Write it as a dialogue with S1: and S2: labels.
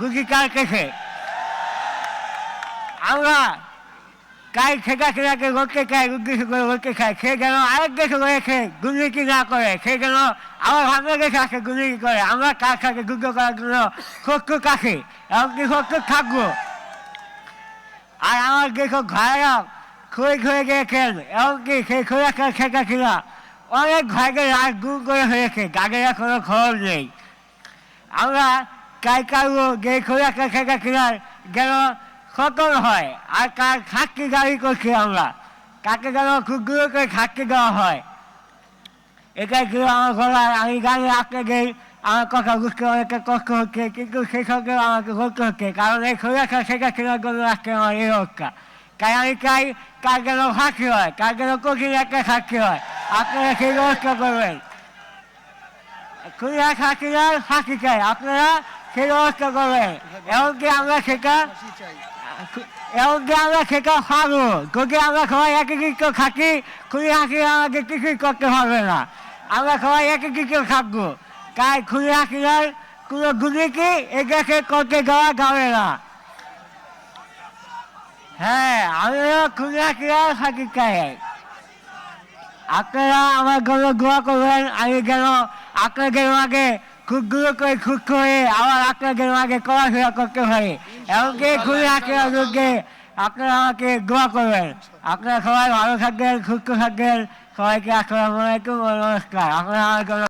S1: গুগি কার কেছে? আমরা কাই খেকা খেলাকে লোককে খায়, গুগি করে লোককে খায়, সে যেন আরেক দেশে রয়েছে দুর্নীতি না করে, সে যেন আমার বাংলাদেশ আছে দুর্নীতি করে? আমরা কার সাথে যুদ্ধ করার জন্য শত্রু কাছে এমনকি শত্রু থাকব? আর আমার যেসব ভাইরা খুঁড়ে খুঁড়ে গিয়েছেন এমনকি সেই খুঁড়ে শেখা ছিল। অনেক ভাইকে রাত গুম করে হয়েছে গাড়িরা কোনো খবর নেই। আমরা কাই কারও যে খুঁড়ে শেখা ছিলার যেন সকল হয়। আর কার সাক্ষী গাড়ি করছি আমরা। কাকে যেন খুব দূর করে সাক্ষী দেওয়া হয়। এটাই ছিল আমার গলায় আমি গাড়ি রাখতে গেই আমার কথা বুঝতে অনেকটা কষ্ট হচ্ছে, কিন্তু সেই সঙ্গে আমাকে বলতে হচ্ছে, কারণ এই সুরক্ষা শেখা শেখার জন্য আজকে আমার এই অবস্থা। তাই আমি চাই কার যেন সাক্ষী হয়, কার যেন কঠিন একটা সাক্ষী হয়। আপনারা সেই ব্যবস্থা করবেন। সাক্ষীরা সাক্ষী চাই। আপনারা সেই ব্যবস্থা করবেন এমনকি আমরা সেটা এমনকি আমরা সেটা পাবো যদি আমরা সবাই একীকৃত থাকি খুঁড়ি হাসি আমাকে কিছুই করতে পারবে না। আমরা সবাই একীকৃত থাকব তাই খুঁড়ি হাসিনার কোনো দুর্নীতি এদেশে করতে দেওয়া যাবে না? হ্যাঁ আমিও খুঁড়ি হাসিনার থাকি চাই আপনারা আমার জন্য দোয়া করবেন। আমি যেন আপনাদের আগে খুব করে আপনাদের করতে এমনকি আপনারা আমাকে দোয়া করবেন আপনারা সবাই ভালো থাকবেন সুস্থ থাকবেন সবাইকে আসসালামু নমস্কার আপনারা আমার